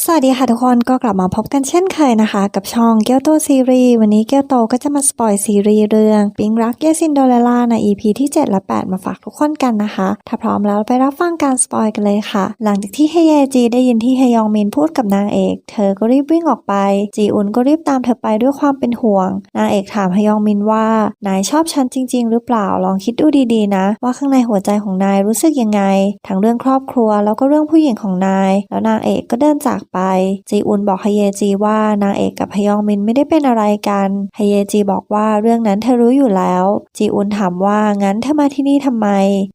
สวัสดีค่ะทุกคนก็กลับมาพบกันเช่นเคยนะคะ กับช่องเกียวโตซีรีส์วันนี้เกียวโตก็จะมาสปอยซีรีส์เรื่องปิงรักเยซินโดเรล่าใน EP ที่ 7 และ 8 มาฝากทุกคนกันนะคะ ถ้าพร้อมแล้วไปรับฟังการสปอยกันเลยค่ะ หลังจากที่เฮเยจีได้ยินที่เฮยองมินพูดกับนางเอก เธอก็รีบวิ่งออกไป จีอุนก็รีบตามเธอไปด้วยความเป็นห่วง นางเอกถามเฮยองมินว่านายชอบฉันจริง ๆ หรือเปล่าลองคิดดูดีๆ นะ ว่าข้างในหัวใจของนายรู้สึกยังไงทั้งเรื่องครอบครัวแล้วก็เรื่องผู้หญิงของนาย แล้วนางเอกก็เดินจากไป จีอุนบอกฮเยจีว่านางเอกกับฮยองมินไม่ได้เป็นอะไรกันฮเยจีบอกว่าเรื่องนั้นเธอรู้อยู่แล้ว จีอุนถามว่างั้นเธอมาที่นี่ทำไม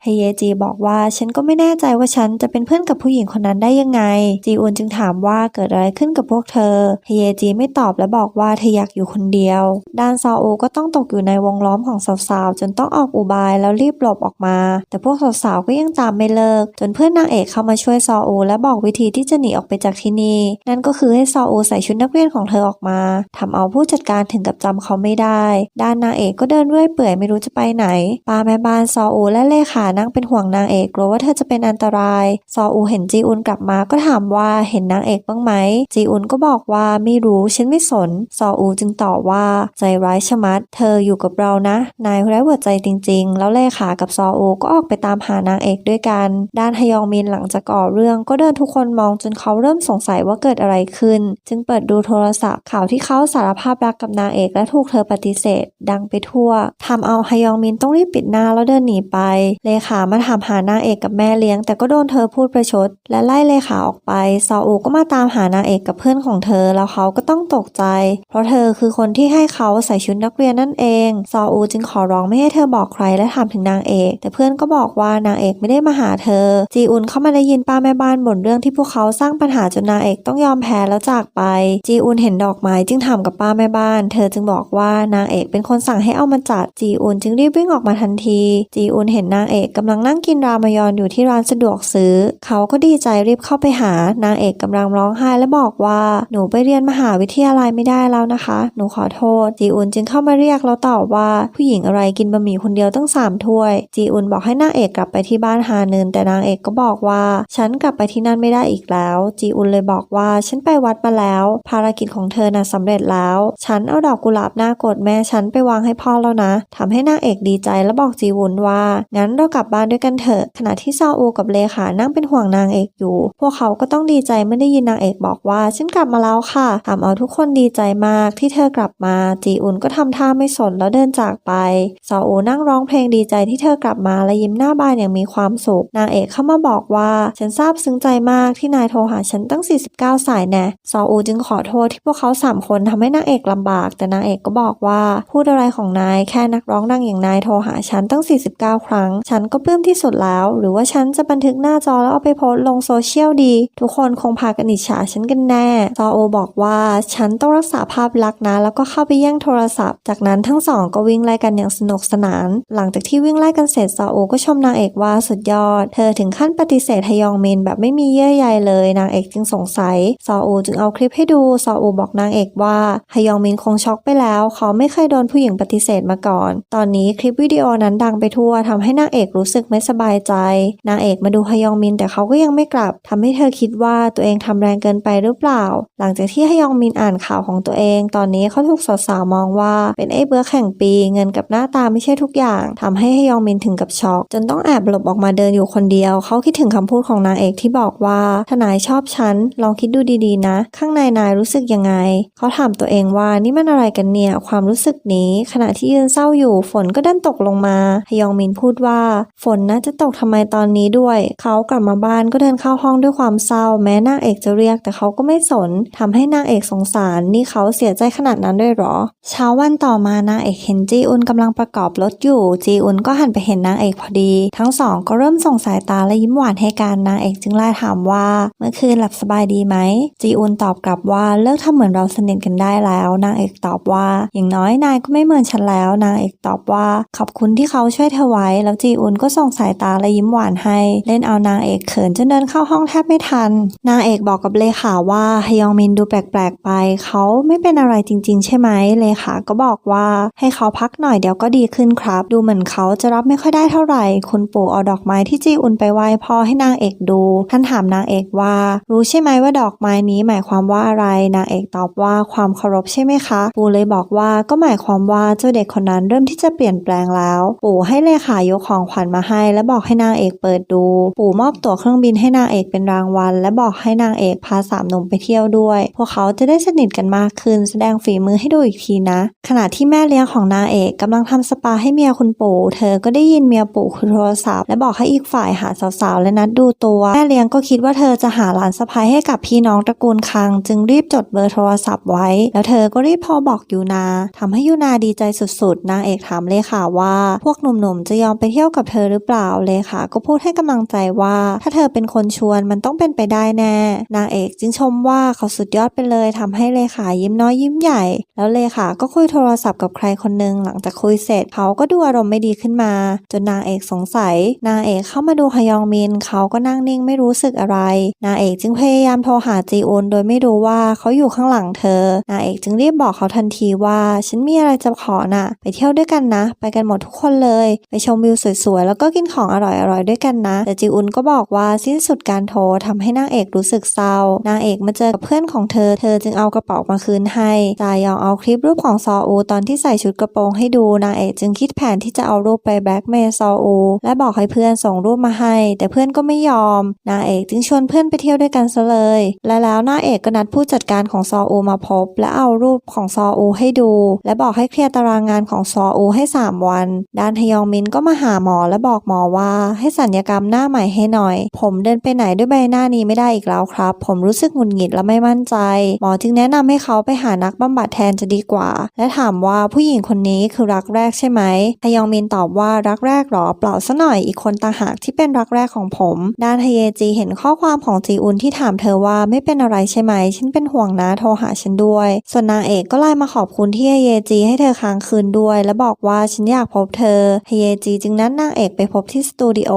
ฮเยจีบอกว่าฉันก็ไม่แน่ใจว่าฉันจะเป็นเพื่อนกับผู้หญิงคนนั้นได้ยังไง จีอุนจึงถามว่าเกิดอะไรขึ้นกับพวกเธอฮเยจีไม่ตอบและบอกว่าเธออยากอยู่คนเดียว ด้านซอโอก็ต้องตกอยู่ในวงล้อมของสาวๆจนต้องออกอุบายแล้วรีบหลบออกมา แต่พวกสาวๆก็ยังตามไม่เลิก จนเพื่อนนางเอกเข้ามาช่วยซอโอและบอกวิธีที่จะหนีออกไปจากที่นี่นั่นก็คือให้ซอโอใส่ชุดนักเรียนของเธอออกมาทำเอาผู้จัดการถึงกับจำเขาไม่ได้ ด้านนางเอกก็เดินเรื่อยเปื่อยไม่รู้จะไปไหนป้าแม่บ้านซออูและเลขานั่งเป็นห่วงนางเอกกลัวว่าเธอจะเป็นอันตรายซออูเห็นจีอุนกลับมาก็ถามว่าเห็นนางเอกบ้างไหมจีอุนก็บอกว่าไม่รู้ฉันไม่สนซออูจึงตอบว่าใจร้ายชะมัด เธออยู่กับเรานะ นายไร้หัวใจจริง ๆ แล้วเลขากับซออูก็ออกไปตามหานางเอกด้วยกัน ด้านฮยองมินหลังจากก่อเรื่องก็เดินทุกคนมองจนเขาเริ่มสงสัยว่าเกิดอะไรขึ้น จึงเปิดดูโทรศัพท์ข่าวที่เขาสารภาพรักกับนางเอกและถูกเธอปฏิเสธ ดังไปทั่วทำเอาฮยองมินต้องรีบปิดหน้าแล้วเดินหนีไป เลขามาถามหานางเอกกับแม่เลี้ยง แต่ก็โดนเธอพูดประชด และไล่เลขาออกไป ซออูก็มาตามหานางเอกกับเพื่อนของเธอ แล้วเขาก็ต้องตกใจ เพราะเธอคือคนที่ให้เขาใส่ชุดนักเรียนนั่นเอง ซออูจึงขอร้องไม่ให้เธอบอกใครและถามถึงนางเอก แต่เพื่อนก็บอกว่านางเอกไม่ได้มาหาเธอ จีอุนเข้ามาได้ยินป้าแม่บ้านบ่นเรื่องที่พวกเขาสร้างปัญหาจนนางเอกต้องยอมแพ้แล้วจากไป จีอุนเห็นดอกไม้จึงถามกับป้าแม่บ้าน เธอจึงบอกว่านางเอกเป็นคนสั่งให้เอามาจัด จีอุนจึงรีบวิ่งออกมาทันที จีอุนเห็นนางเอกกำลังนั่งกินรามยอนอยู่ที่ร้านสะดวกซื้อ เขาก็ดีใจรีบเข้าไปหานางเอกกำลังร้องไห้และบอกว่าหนูไปเรียนมหาวิทยาลัยไม่ได้แล้วนะคะ หนูขอโทษ จีอุนจึงเข้ามาเรียกแล้วตอบว่าผู้หญิงอะไรกินบะหมี่คนเดียวตั้งสามถ้วย จีอุนบอกให้นางเอกกลับไปที่บ้านฮานึนแต่นางเอกก็บอกว่า ฉันกลับไปที่นั่นไม่ได้อีกแล้ว จีอุนเลยบอกว่าฉันไปวัดมาแล้ว ภารกิจของเธอน่ะสำเร็จแล้ว ฉันเอาดอกกุหลาบหน้ากรธแม่ฉันไปวางให้พ่อแล้วนะทำให้นางเอกดีใจและบอกจีวุนว่า งั้นเรากลับบ้านด้วยกันเถอะ ขณะที่ซาอูกับเลขานั่งเป็นห่วงนางเอกอยู่ พวกเขาก็ต้องดีใจเมื่อได้ยินนางเอกบอกว่า ฉันกลับมาแล้วค่ะทำเอาทุกคนดีใจมากที่เธอกลับมา จีอุนก็ทำท่าไม่สนแล้วเดินจากไปซาอูนั่งร้องเพลงดีใจที่เธอกลับมาและยิ้มหน้าบานอย่างมีความสุข นางเอกเข้ามาบอกว่า ฉันซาบซึ้งใจมากที่นายโทรหาฉันตั้ง49 สายแน่ซออูจึงขอโทษที่พวกเขาสามคนทำให้นางเอกลำบาก แต่นางเอกก็บอกว่าพูดอะไรของนายแค่นักร้องดังอย่างนายโทรหาฉันตั้ง 49 ครั้ง ฉันก็ปลื้มที่สุดแล้ว หรือว่าฉันจะบันทึกหน้าจอแล้วเอาไปโพสลงโซเชียลดี ทุกคนคงพากันอิจฉาฉันกันแน่ซอโอบอกว่าฉันต้องรักษาภาพลักษณ์นะ แล้วก็เข้าไปแย่งโทรศัพท์ จากนั้นทั้งสองก็วิ่งไล่กันอย่างสนุกสนาน หลังจากที่วิ่งไล่กันเสร็จซอโอก็ชมนางเอกว่าสุดยอด เธอถึงขั้นปฏิเสธฮยองมินแบบไม่มีเยื่อใยเลย นางเอกจึงสงสัย ซออูจึงเอาคลิปให้ดู ซออูบอกนางเอกว่าฮยองมินคงช็อกไปแล้ว เขาไม่เคยโดนผู้หญิงปฏิเสธมาก่อน ตอนนี้คลิปวิดีโอนั้นดังไปทั่วทำให้นางเอกรู้สึกไม่สบายใจ นางเอกมาดูฮยองมินแต่เขาก็ยังไม่กลับทำให้เธอคิดว่าตัวเองทำแรงเกินไปหรือเปล่า หลังจากที่ฮยองมินอ่านข่าวของตัวเอง ตอนนี้เขาถูกสาวๆมองว่าเป็นไอ้เบื้อแข่งปี เงินกับหน้าตาไม่ใช่ทุกอย่างทำให้ฮยองมินถึงกับช็อกจนต้องแอบหลบออกมาเดินอยู่คนเดียว เขาคิดถึงคำพูดของนางเอกที่บอกว่าถ้านายชอบฉันลองคิดดูดีๆนะ ข้างในนายรู้สึกยังไง เขาถามตัวเองว่านี่มันอะไรกันเนี่ย ความรู้สึกนี้ ขณะที่ยืนเศร้าอยู่ ฝนก็ดันตกลงมาฮยองมินพูดว่า ฝนน่าจะตกทำไมตอนนี้ด้วย เขากลับมาบ้านก็เดินเข้าห้องด้วยความเศร้า แม้นางเอกจะเรียกแต่เขาก็ไม่สนทำให้นางเอกสงสาร นี่เขาเสียใจขนาดนั้นด้วยหรอ เช้าวันต่อมานางเอกเห็นจีอุนกำลังประกอบรถอยู่ จีอุนก็หันไปเห็นนางเอกพอดี ทั้งสองก็เริ่มส่งสายตาและยิ้มหวานให้กันนางเอกจึงไล่ถามว่า เมื่อคืนหลับสบายดีไหม จีอุนตอบกลับว่าเลิกทำเหมือนเราสนิทกันได้แล้ว นางเอกตอบว่า อย่างน้อยนายก็ไม่เหมือนฉันแล้ว นางเอกตอบว่า ขอบคุณที่เขาช่วยเธอไว้ แล้วจีอุนก็ส่งสายตาและยิ้มหวานให้ เล่นเอานางเอกเขินจนเดินเข้าห้องแทบไม่ทัน นางเอกบอกกับเลขาว่าฮยองมินดูแปลกๆไป เขาไม่เป็นอะไรจริง ๆ ใช่ไหมเลขาก็บอกว่าให้เขาพักหน่อยเดี๋ยวก็ดีขึ้นครับ ดูเหมือนเขาจะรับไม่ค่อยได้เท่าไหร่ คุณปู่เอาดอกไม้ที่จีอุนไปไหว้พ่อให้นางเอกดู ท่านถามนางเอกว่า รู้ใช่ไหมไหมว่าดอกไม้นี้หมายความว่าอะไรนางเอกตอบว่าความเคารพใช่ไหมคะปู่เลยบอกว่าก็หมายความว่าเจ้าเด็กคนนั้นเริ่มที่จะเปลี่ยนแปลงแล้ว ปู่ให้เลขายกของขวัญมาให้ และบอกให้นางเอกเปิดดู ปู่มอบตั๋วเครื่องบินให้นางเอกเป็นรางวัล และบอกให้นางเอกพาสามหนุ่มไปเที่ยวด้วย พวกเขาจะได้สนิทกันมากขึ้น แสดงฝีมือให้ดูอีกทีนะ ขณะที่แม่เลี้ยงของนางเอกกำลังทำสปาให้เมียคุณปู่เธอก็ได้ยินเมียปู่คุยโทรศัพท์และบอกให้อีกฝ่ายหาสาวๆและนัดดูตัว แม่เลี้ยงก็คิดว่าเธอจะหาหลานสะใภ้ให้กับพี่น้องตระกูลคัง จึงรีบจดเบอร์โทรศัพท์ไว้ แล้วเธอก็รีบโทรบอกยูนาทำให้ยูนาดีใจสุดๆ นางเอกถามเลขาว่า พวกหนุ่มๆจะยอมไปเที่ยวกับเธอหรือเปล่าเลขาก็พูดให้กำลังใจว่า ถ้าเธอเป็นคนชวนมันต้องเป็นไปได้แน่ นางเอกจึงชมว่าเขาสุดยอดไปเลยทำให้เลขายิ้มน้อยยิ้มใหญ่ แล้วเลขาก็คุยโทรศัพท์กับใครคนหนึ่งหลังจากคุยเสร็จเขาก็ดูอารมณ์ไม่ดีขึ้นมา จนนางเอกสงสัย นางเอกเข้ามาดูฮยองมินเขาก็นั่งนิ่งไม่รู้สึกอะไร นางเอกจึงพยายามโทรหาจีอุนโดยไม่รู้ว่าเขาอยู่ข้างหลังเธอ นางเอกจึงรีบบอกเขาทันทีว่า ฉันมีอะไรจะขอน่ะ ไปเที่ยวด้วยกันนะ ไปกันหมดทุกคนเลย ไปชมวิวสวยๆ แล้วก็กินของอร่อยๆด้วยกันนะ แต่จีอุนก็บอกว่าสิ้นสุดการโทรทำให้นางเอกรู้สึกเศร้า นางเอกมาเจอกับเพื่อนของเธอ เธอจึงเอากระเป๋ามาคืนให้จายองเอาคลิปรูปของซออูตอนที่ใส่ชุดกระโปรงให้ดู นางเอกจึงคิดแผนที่จะเอารูปไปแบล็กเมย์ซออูและบอกให้เพื่อนส่งรูปมาให้ แต่เพื่อนก็ไม่ยอม นางเอกจึงชวนเพื่อนไปเที่ยวด้วยกันซะเลยและแล้วน้าเอกก็นัดผู้จัดการของซออูมาพบ และเอารูปของซออูให้ดู และบอกให้เคลียร์ตารางงานของซออูให้ 3 วัน ด้านฮยองมินก็มาหาหมอและบอกหมอว่าให้สัญญกรรมหน้าใหม่ให้หน่อย ผมเดินไปไหนด้วยใบหน้านี้ไม่ได้อีกแล้วครับ ผมรู้สึกหงุดหงิดและไม่มั่นใจ หมอจึงแนะนำให้เขาไปหานักบำบัดแทนจะดีกว่า และถามว่าผู้หญิงคนนี้คือรักแรกใช่ไหมฮยองมินตอบว่ารักแรกหรอเปล่าซะหน่อยอีกคนต่างหากที่เป็นรักแรกของผม ด้านฮเยจีเห็นข้อความของจีอุนที่ถามเธอว่าไม่เป็นอะไรใช่ไหม ฉันเป็นห่วงนะโทรหาฉันด้วย ส่วนนางเอกก็ไลน์มาขอบคุณที่เฮเยจีให้เธอค้างคืนด้วย และบอกว่าฉันอยากพบเธอเฮเยจีจึงนัดนางเอกไปพบที่สตูดิโอ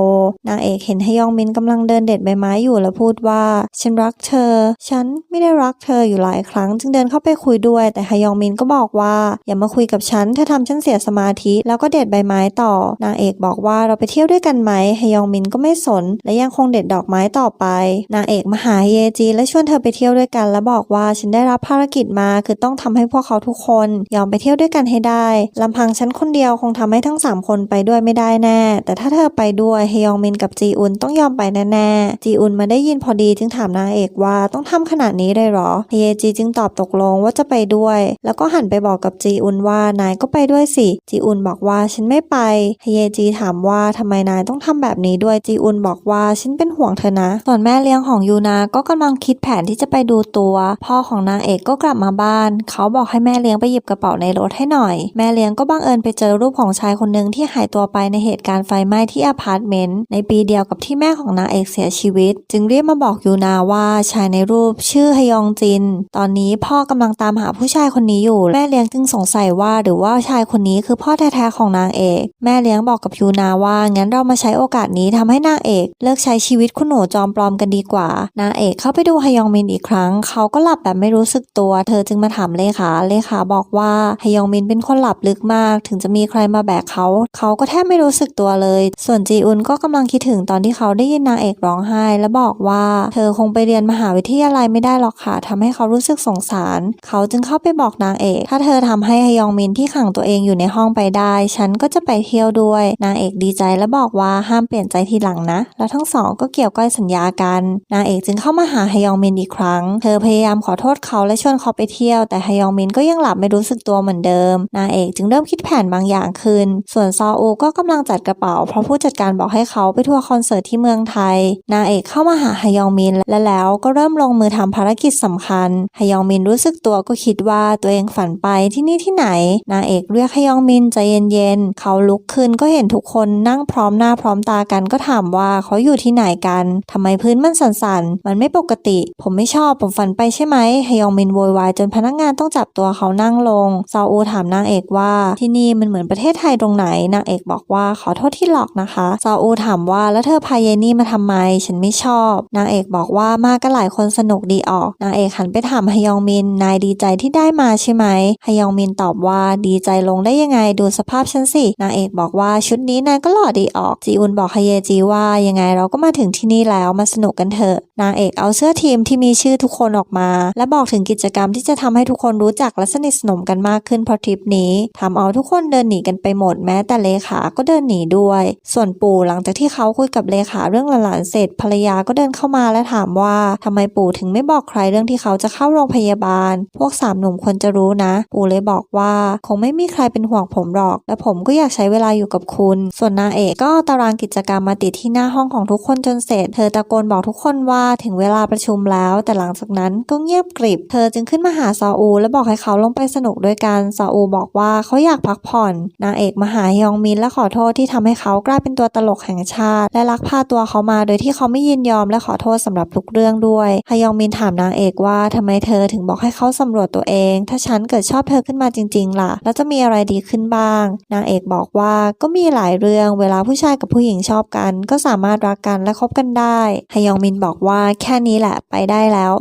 นางเอกเห็นฮยองมินกำลังเดินเด็ดใบไม้อยู่แล้วพูดว่าฉันรักเธอ ฉันไม่ได้รักเธออยู่หลายครั้ง จึงเดินเข้าไปคุยด้วย แต่ฮยองมินก็บอกว่า อย่ามาคุยกับฉันเธอทำฉันเสียสมาธิ แล้วก็เด็ดใบไม้ต่อ นางเอกบอกว่าเราไปเที่ยวด้วยกันไหมฮยองมินก็ไม่สน และยังคงเด็ดดอกไม้ต่อไป นางเอกมาหาเยจีและชวนเธอไปเที่ยวด้วยกัน และบอกว่าฉันได้รับภารกิจมา คือต้องทำให้พวกเขาทุกคน ยอมไปเที่ยวด้วยกันให้ได้ลำพังฉันคนเดียวคงทำให้ทั้งสามคนไปด้วยไม่ได้แน่ แต่ถ้าเธอไปด้วยฮยองมินกับจีอุนต้องยอมไปแน่ๆจีอุนมาได้ยินพอดีจึงถามนางเอกว่าต้องทำขนาดนี้เลยหรอเฮเยจีจึงตอบตกลงว่าจะไปด้วย แล้วก็หันไปบอกกับจีอุนว่านายก็ไปด้วยสิ จีอุนบอกว่าฉันไม่ไปเฮเยจีถามว่าทำไมนายต้องทำแบบนี้ด้วยจีอุนบอกว่าฉันเป็นห่วงเธอนะส่วนแม่เลี้ยงของยูนาก็กำลังคิดแผนที่จะไปดูตัว พ่อของนางเอกก็กลับมาบ้าน เขาบอกให้แม่เลี้ยงไปหยิบกระเป๋าในรถให้หน่อย แม่เลี้ยงก็บังเอิญไปเจอรูปของชายคนหนึ่งที่หายตัวไปในเหตุการณ์ไฟไหม้ที่อพาร์ตเมนต์ในปีเดียวกับที่แม่ของนางเอกเสียชีวิต จึงเรีบมาบอกยูนาว่าชายในรูปชื่อฮยองจิน ตอนนี้พ่อกำลังตามหาผู้ชายคนนี้อยู่ แม่เลี้ยงจึงสงสัยว่าหรือว่าชายคนนี้คือพ่อแท้ๆของนางเอก แม่เลี้ยงบอกกับยูนาว่างั้นเรามาใช้โอกาสนี้ทำให้นางเอก เลิกใช้ชีวิตคุณหนูจอมปลอมกันดีกว่านางเอกเข้าไปดูฮยองมินอีกครั้ง เขาก็หลับแบบไม่รู้สึกตัว เธอจึงมาถามเลขาเลขาบอกว่าฮยองมินเป็นคนหลับลึกมาก ถึงจะมีใครมาแบกเขา เขาก็แทบไม่รู้สึกตัวเลย ส่วนจีอุนก็กำลังคิดถึงตอนที่เขาได้ยินนางเอกร้องไห้ และบอกว่าเธอคงไปเรียนมหาวิทยาลัยไม่ได้หรอกค่ะทำให้เขารู้สึกสงสาร เขาจึงเข้าไปบอกนางเอก ถ้าเธอทำให้ฮยองมินที่ขังตัวเองอยู่ในห้องไปได้ ฉันก็จะไปเที่ยวด้วย นางเอกดีใจและบอกว่าห้ามเปลี่ยนใจทีหลังนะ แล้วทั้งสองก็เกี่ยวก้อยสัญญากัน นางเอกจึงเข้ามาาหาฮยองมินอีกครั้ง เธอพยายามขอโทษเขาและชวนเขาไปเที่ยว แต่ฮยองมินก็ยังหลับไม่รู้สึกตัวเหมือนเดิม นางเอกจึงเริ่มคิดแผนบางอย่างขึ้น ส่วนซออูก็กำลังจัดกระเป๋า เพราะผู้จัดการบอกให้เขาไปทัวร์คอนเสิร์ตที่เมืองไทย นางเอกเข้ามาหาฮยองมินและแล้วก็เริ่มลงมือทำภารกิจสำคัญฮยองมินรู้สึกตัวก็คิดว่าตัวเองฝันไปที่นี่ที่ไหน นางเอกเรียกฮยองมินใจเย็นๆ เขาลุกขึ้นก็เห็นทุกคนนั่งพร้อมหน้าพร้อมตากันก็ถามว่าเขาอยู่ที่ไหนกันทำไมพื้นมันสั่นๆ มันไม่ปกติ ผมไม่ชอบผมฝันไปใช่ไหมฮยองมินโวยวายจนพนักงานต้องจับตัวเขานั่งลงซาอูถามนางเอกว่า ที่นี่มันเหมือนประเทศไทยตรงไหนนางเอกบอกว่าขอโทษที่หลอกนะคะซาอูถามว่าแล้วเธอพาเยนี่มาทำไม ฉันไม่ชอบ นางเอกบอกว่ามากันหลายคนสนุกดีออกนางเอกหันไปถามฮยองมินนายดีใจที่ได้มาใช่ไหมฮยองมินตอบว่าดีใจลงได้ยังไงดูสภาพฉันสินางเอกบอกว่าชุดนี้นายก็หล่อดีออกจีอุนบอกฮเยจีว่ายังไงเราก็มาถึงที่นี่แล้วมาสนุกกันเถอะนางเอกเอาเสื้อทีมที่มีชื่อทุกคนออกมา และบอกถึงกิจกรรมที่จะทำให้ทุกคนรู้จักและสนิทสนมกันมากขึ้นเพราะทริปนี้ทำเอาทุกคนเดินหนีกันไปหมดแม้แต่เลขาก็เดินหนีด้วย ส่วนปู่หลังจากที่เขาคุยกับเลขาเรื่องหลานเสร็จภรรยาก็เดินเข้ามาและถามว่าทำไมปู่ถึงไม่บอกใครเรื่องที่เขาจะเข้าโรงพยาบาล พวกสามหนุ่มควรจะรู้นะ ปู่เลยบอกว่าคงไม่มีใครเป็นห่วงผมหรอก และผมก็อยากใช้เวลาอยู่กับคุณ ส่วนนางเอกก็ตารางกิจกรรมมาติดที่หน้าห้องของทุกคนจนเสร็จ เธอตะโกนบอกทุกคนว่าถึงเวลาประชุมแล้ว แต่หลังจากนั้นก็เงียบกริบ เธอจึงขึ้นมาหาซาอู และบอกให้เขาลงไปสนุกด้วยกัน ซาอูบอกว่าเขาอยากพักผ่อน นางเอกมาหาฮยองมินและขอโทษที่ทำให้เขากลายเป็นตัวตลกแห่งชาติ และลักพาตัวเขามาโดยที่เขาไม่ยินยอมและขอโทษสำหรับทุกเรื่องด้วยฮยองมินถามนางเอกว่าทำไมเธอถึงบอกให้เขาสำรวจตัวเอง ถ้าฉันเกิดชอบเธอขึ้นมาจริง ๆ ล่ะ แล้วจะมีอะไรดีขึ้นบ้าง นางเอกบอกว่าก็มีหลายเรื่อง เวลาผู้ชายกับผู้หญิงชอบกัน ก็สามารถรักกันและคบกันได้ฮยองมินบอกว่าแค่นี้แหละไปได้แล้ว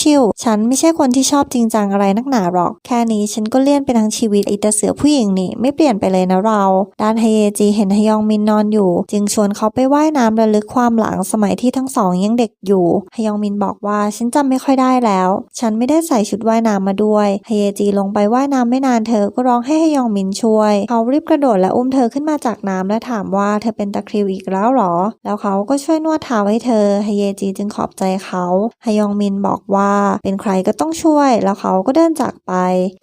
ชิวๆๆฉันไม่ใช่คนที่ชอบจริงจังอะไรนักหนาหรอก แค่นี้ฉันก็เลี่ยนไปทั้งชีวิตไอแต่เสือผู้หญิงนี่ไม่เปลี่ยนไปเลยนะเราด้านฮเยจีเห็นฮยองมินนอนอยู่ จึงชวนเขาไปว่ายน้ำระลึกความหลังสมัยที่ทั้งสองยังเด็กอยู่ฮยองมินบอกว่าฉันจำไม่ค่อยได้แล้ว ฉันไม่ได้ใส่ชุดว่ายน้ำมาด้วยฮเยจีลงไปว่ายน้ำไม่นานเธอก็ร้องให้ฮยองมินช่วย เขารีบกระโดดและอุ้มเธอขึ้นมาจากน้ำและถามว่าเธอเป็นตะคริวอีกแล้วหรอ แล้วเขาก็ช่วยนวดเท้าให้เธอฮเยจีจึงขอบใจเขาฮยองมินบอกว่าเป็นใครก็ต้องช่วย แล้วเขาก็เดินจากไป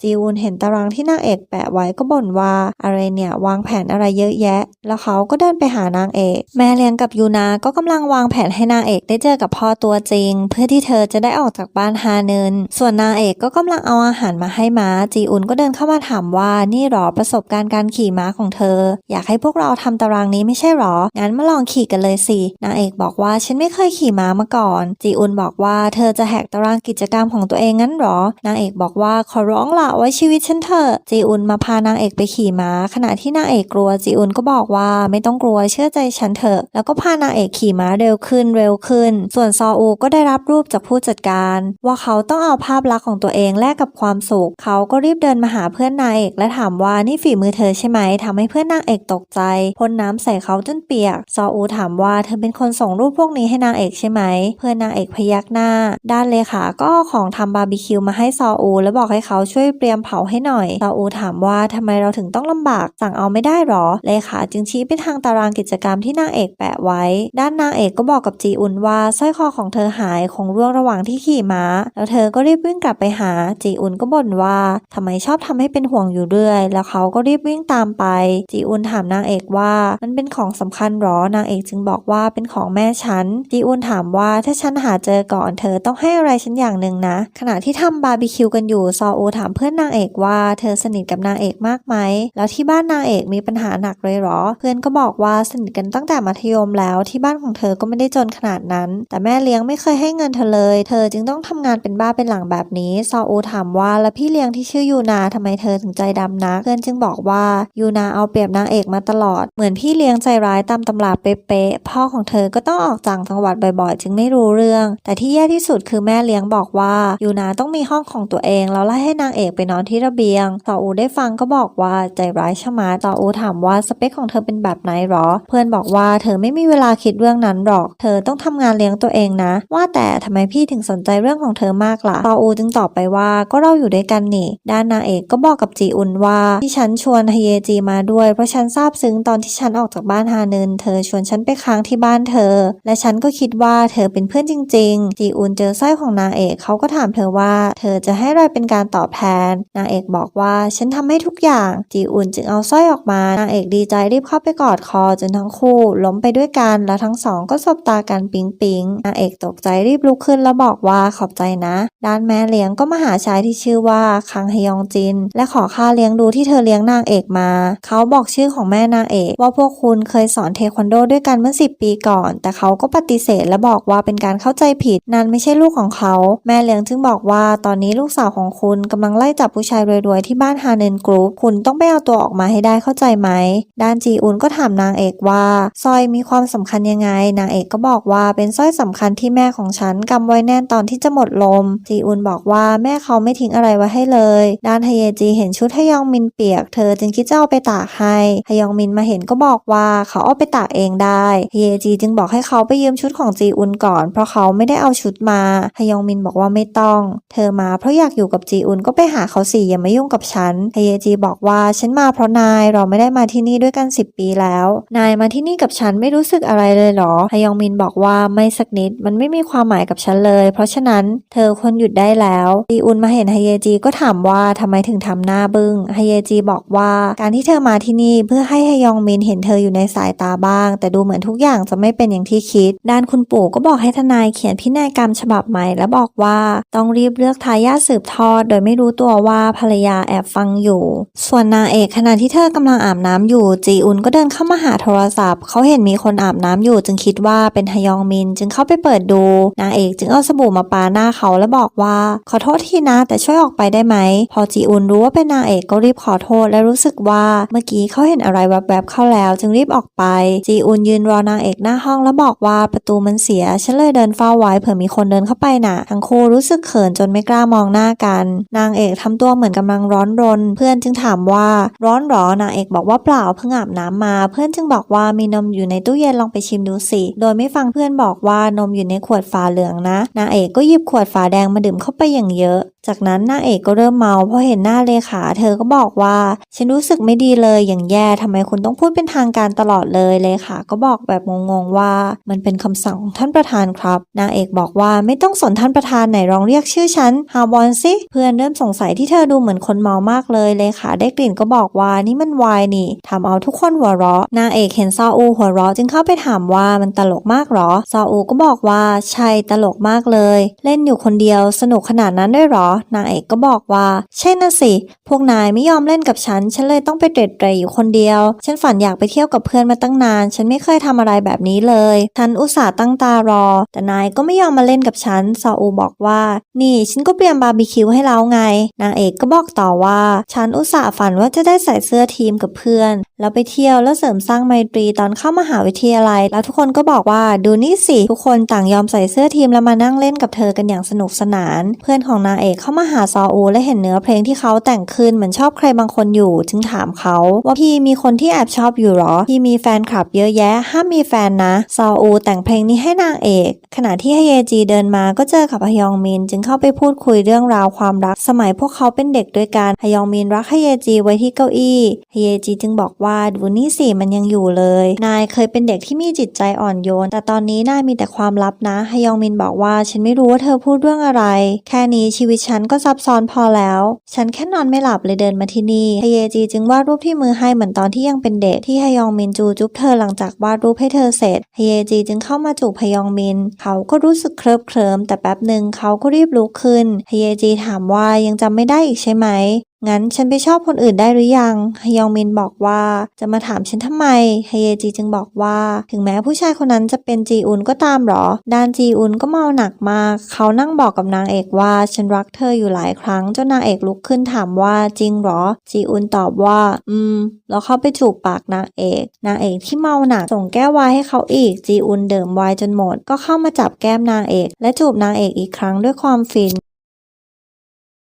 จีวุนเห็นตารางที่นางเอกแปะไว้ก็บ่นว่าอะไรเนี่ยวางแผนอะไรเยอะแยะ แล้วเขาก็เดินไปหานางเอก แม่เลี้ยงกับยูนาก็กำลังวางแผนให้นางเอกได้เจอกับพ่อตัวจริง เพื่อที่เธอจะได้ออกจากบ้านฮาเนิน ส่วนนางเอกก็กำลังเอาอาหารมาให้ม้าจีอุนก็เดินเข้ามาถามว่านี่หรอประสบการณ์การขี่ม้าของเธอ อยากให้พวกเราทำตารางนี้ไม่ใช่หรองั้นมาลองขี่กันเลยสินางเอกบอกว่าฉันไม่เคยขี่ม้ามาก่อนจีอุนบอกว่าเธอจะแหกตารางกิจกรรมของตัวเองงั้นหรอ นางเอกบอกว่าขอร้องละไว้ชีวิตฉันเถอะจีอุนมาพานางเอกไปขี่ม้า ขณะที่นางเอกกลัวจีอุนก็บอกว่าไม่ต้องกลัวเชื่อใจฉันเถอะแล้วก็พานางเอกขี่ม้าเร็วขึ้นเร็วขึ้น ส่วนซออูก็ได้รับรูปจากผู้จัดการ ว่าเขาต้องเอาภาพลักษณ์ของตัวเองแลกกับความสุขเขาก็รีบเดินมาหาเพื่อนนางเอกและถามว่านี่ฝีมือเธอใช่ไหมทำให้เพื่อนนางเอกตกใจพ่นน้ำใส่เขาจนเปียก ซออูถามว่าเธอเป็นคนส่งรูปพวกนี้ให้นางเอกใช่ไหม เพื่อนนางเอกพยักหน้า ด้านเลขาก็ของทำบาร์บีคิวมาให้ซออู และบอกให้เขาช่วยเตรียมเผาให้หน่อย ซออูถามว่าทำไมเราถึงต้องลำบาก สั่งเอาไม่ได้หรอ เลขาจึงชี้ไปทางตารางกิจกรรมที่นางเอกแปะไว้ ด้านนางเอกก็บอกกับจีอุนว่าสร้อยคอของเธอหายคงร่วงระหว่างที่ขี่ม้า แล้วเธอก็รีบวิ่งกลับไปหา จีอุนก็บ่นว่าทำไมชอบทำให้เป็นห่วงอยู่เรื่อย แล้วเขาก็รีบวิ่งตามไป จีอุนถามนางเอกว่า มันเป็นของสำคัญหรอนางเอกจึงบอกว่าเป็นของแม่ฉัน จีอุนถามว่าถ้าฉันันหาเจอก่อนเธอต้องให้อะไรฉันอย่างหนึ่งนะ ขณะที่ทำบาร์บีคิวกันอยู่ซออูถามเพื่อนนางเอกว่าเธอสนิทกับนางเอกมากไหม แล้วที่บ้านนางเอกมีปัญหาหนักเลยหรอ เพื่อนก็บอกว่าสนิทกันตั้งแต่มัธยมแล้วที่บ้านของเธอก็ไม่ได้จนขนาดนั้น แต่แม่เลี้ยงไม่เคยให้เงินเธอเลย เธอจึงต้องทำงานเป็นบ้าเป็นหลังแบบนี้ซออูถามว่าแล้วพี่เลี้ยงที่ชื่อยูนาทำไมเธอถึงใจดำนักเพื่อนจึงบอกว่ายูนาเอาเปรียบนางเอกมาตลอด เหมือนพี่เลี้ยงใจร้ายตามตำราเป๊ะๆพ่อของเธอก็ต้องออกต่างจังหวัดบ่อยๆ จึงไม่รู้เรื่อง แต่ที่แย่ที่สุดคือแม่เลี้ยงบอกว่ายูนาต้องมีห้องของตัวเอง แล้วไล่ให้นางเอกไปนอนที่ระเบียงซออูได้ฟังก็บอกว่าใจร้ายชะมัดซออูถามว่าสเปคของเธอเป็นแบบไหนหรอ เพื่อนบอกว่าเธอไม่มีเวลาคิดเรื่องนั้นหรอก เธอต้องทำงานเลี้ยงตัวเองนะ ว่าแต่ทำไมพี่ถึงสนใจเรื่องของเธอมากล่ะซออูจึงตอบไปว่าก็เราอยู่ด้วยกันนี่ด้านนางเอกก็บอกกับจีอุนว่าที่ฉันชวนฮเยจีมาด้วยเพราะฉันซาบซึ้งตอนที่ฉันออกจากบ้านฮานึนเธอชวนฉันไปค้างที่บ้านเธอ และฉันก็คิดว่าเธอเป็นเพื่อนจริงๆจีอุนเจอสร้อยของนางเอกเขาก็ถามเธอว่า เธอจะให้อะไรเป็นการตอบแทน นางเอกบอกว่าฉันทำให้ทุกอย่างจีอุนจึงเอาสร้อยออกมานางเอกดีใจรีบเข้าไปกอดคอจนทั้งคู่ล้มไปด้วยกันแล้วทั้งสองก็สบตากันปิ๊งปิงนางเอกตกใจรีบลุกขึ้นแล้วบอกว่าขอบใจนะ ด้านแม่เลี้ยงก็มาหาชายที่ชื่อว่าคังฮยองจิน และขอค่าเลี้ยงดูที่เธอเลี้ยงนางเอกมา เขาบอกชื่อของแม่นางเอก ว่าพวกคุณเคยสอนเทควันโดด้วยกันเมื่อ 10 ปีก่อน แต่เขาก็ปฏิเสธและบอกว่าเป็นการเข้าใจผิดนั่นไม่ใช่ลูกของเขา แม่เลี้ยงจึงบอกว่าตอนนี้ลูกสาวของคุณกำลังไล่จับผู้ชายรวยๆที่บ้านฮาเนนกรุ๊ปคุณต้องไปเอาตัวออกมาให้ได้เข้าใจไหม ด้านจีอุนก็ถามนางเอกว่าสร้อยมีความสำคัญยังไง นางเอกก็บอกว่าเป็นสร้อยสำคัญที่แม่ของฉันกำไว้แน่นตอนที่จะหมดลม จีอุนบอกว่าแม่เขาไม่ทิ้งอะไรไว้ให้เลย ด้านฮเยจีเห็นชุดฮยองมินเปียก เธอจึงคิดจะเอาไปตากให้ฮยองมินมาเห็นก็บอกว่าเขาเอาไปตากเองได้ฮเยจีจึงบอกให้เขาไปยืมชุดของจีอุนก่อนเพราะเขาไม่ได้เอาชุดมาฮยองมินบอกว่าไม่ต้อง เธอมาเพราะอยากอยู่กับจีอุนก็ไปหาเขาสิอย่ามายุ่งกับฉันฮเยจีบอกว่าฉันมาเพราะนายเราไม่ได้มาที่นี่ด้วยกัน 10 ปีแล้ว นายมาที่นี่กับฉันไม่รู้สึกอะไรเลยเหรอฮยองมินบอกว่าไม่สักนิดมันไม่มีความหมายกับฉันเลย เพราะฉะนั้นเธอควรหยุดได้แล้วจีอุนมาเห็นฮเยจีก็ถามว่าทำไมถึงทำหน้าบึง้งฮเยจีบอกว่าการที่เธอมาที่นี่เพื่อให้ฮยองมินเห็นเธออยู่ในสายตาบ้าง แต่ดูเหมือนทุกอย่างจะไม่เป็นอย่างที่คิด ด้านคุณปู่ก็บอกให้ทนายายเขียนพินัยกรรมฉบับใหม่และบอกว่าต้องรีบเลือกทายาทสืบทอด โดยไม่รู้ตัวว่าภรรยาแอบฟังอยู่ ส่วนนางเอกขณะที่เธอกำลังอาบน้ำอยู่ จีอุนก็เดินเข้ามาหาโทรศัพท์ เขาเห็นมีคนอาบน้ำอยู่ จึงคิดว่าเป็นฮยองมิน จึงเข้าไปเปิดดู นางเอกจึงเอาสบู่มาปาหน้าเขาและบอกว่า ขอโทษทีนะแต่ช่วยออกไปได้ไหม พอจีอุนรู้ว่าเป็นนางเอกก็รีบขอโทษ และรู้สึกว่าเมื่อกี้เขาเห็นอะไรแวบๆเข้าแล้ว จึงรีบออกไป จีอุนยืนรอนางเอกหน้าห้องแล้วบอกว่าประตูมันเสียฉันเลยเดินเฝ้าไว้เผื่อมีคนเดินเข้าไปน่ะ ทั้งคู่รู้สึกเขินจนไม่กล้ามองหน้ากัน นางเอกทำตัวเหมือนกำลังร้อนรน เพื่อนจึงถามว่าร้อนหรอนางเอกบอกว่าเปล่าเพิ่งอาบน้ำมา เพื่อนจึงบอกว่ามีนมอยู่ในตู้เย็นลองไปชิมดูสิ โดยไม่ฟังเพื่อนบอกว่านมอยู่ในขวดฝาเหลืองนะ นางเอกก็หยิบขวดฝาแดงมาดื่มเข้าไปอย่างเยอะ จากนั้นนางเอกก็เริ่มเมาเพราะเห็นหน้าเลขา เธอก็บอกว่า ฉันรู้สึกไม่ดีเลยอย่างแย่ทำไมคุณต้องพูดเป็นทางการตลอดเลยเลขาก็บอกแบบงงๆว่า มันเป็นคำสั่งของท่านประธานครับนางเอกบอกว่าไม่ต้องสนท่านประธานไหนลองเรียกชื่อฉันฮาวอนสิเพื่อนเริ่มสงสัยที่เธอดูเหมือนคนเมามากเลยเลขาได้กลิ่นก็บอกว่านี่มันวายนี่ทำเอาทุกคนหัวเราะนางเอกเห็นซออูหัวเราะจึงเข้าไปถามว่ามันตลกมากหรอซออูก็บอกว่าใช่ตลกมากเลย เล่นอยู่คนเดียวสนุกขนาดนั้นด้วยหรอนางเอกก็บอกว่า ใช่น่ะสิ พวกนายไม่ยอมเล่นกับฉัน ฉันเลยต้องไปเตร็ดเตรอยู่คนเดียว ฉันฝันอยากไปเที่ยวกับเพื่อนมาตั้งนาน ฉันไม่เคยทำอะไรแบบนี้เลย ฉันอุตส่าห์ตั้งตารอ แต่นายก็ไม่ยอมมาเล่นกับฉันซออูบอกว่า นี่ฉันก็เตรียมบาร์บีคิวให้แล้วไง นางเอกก็บอกต่อว่า ฉันอุตส่าห์ฝันว่าจะได้ใส่เสื้อทีมกับเพื่อน แล้วไปเที่ยวแล้วเสริมสร้างไมตรีตอนเข้ามหาวิทยาลัย แล้วทุกคนก็บอกว่าดูนี่สิ ทุกคนต่างยอมใส่เสื้อทีมแล้วมานั่งเล่นกับเธอกันอย่างสนุกสนาน เพื่อนของนางเอกเข้ามาหาซออูและเห็นเนื้อเพลงที่เขาแต่งขึ้นเหมือนชอบใครบางคนอยู่ จึงถามเขาว่าพี่มีคนที่แอบชอบอยู่หรอ พี่มีแฟนคลับเยอะแยะ ห้ามมีแฟนนะซออูแต่งเพลงนี้ให้นางเอก ขณะที่ฮเยจีเดินมาก็เจอกับฮยองมิน จึงเข้าไปพูดคุยเรื่องราวความรัก สมัยพวกเขาเป็นเด็กด้วยกันฮยองมินรักฮเยจีไว้ที่เก้าอี้ฮเยจีจึงบอกว่าดูนี่สิมันยังอยู่เลย นายเคยเป็นเด็กที่มีจิตใจอ่อนโยน แต่ตอนนี้นายมีแต่ความลับนะฮยองมินบอกว่าฉันไม่รู้ว่าเธอพูดเรื่องอะไร แค่นี้ชีวิตฉันก็ซับซ้อนพอแล้ว ฉันแค่นอนไม่หลับเลยเดินมาที่นี่ฮเยจีจึงวาดรูปที่มือให้เหมือนตอนที่ยังเป็นเด็กที่ฮยองมินจูจุ๊บเธอหลังจากวาดรูปให้เธอเสร็จฮเยจีจึงเข้ามาจูบฮยองมิน เขาก็รู้สึกเคลิบเคลิ้มแต่แป๊บหนึ่งเขาก็รีบลุกขึ้นฮเยจีถามว่ายังจำไม่ได้อีกใช่ไหม งั้นฉันไปชอบคนอื่นได้หรือยังฮยองมินบอกว่าจะมาถามฉันทำไมฮเยจีจึงบอกว่า ถึงแม้ผู้ชายคนนั้นจะเป็นจีอุนก็ตามหรอ ด้านจีอุนก็เมาหนักมาก เขานั่งบอกกับนางเอกว่า ฉันรักเธออยู่หลายครั้งจนนางเอกลุกขึ้นถามว่าจริงหรอ จีอุนตอบว่า อืม แล้วเขาไปจูบปากนางเอก นางเอกที่เมาหนักส่งแก้วไวน์ให้เขาอีก จีอุนเดิมไวน์จนหมด ก็เข้ามาจับแก้มนางเอก และจูบนางเอกอีกครั้งด้วยความฟิน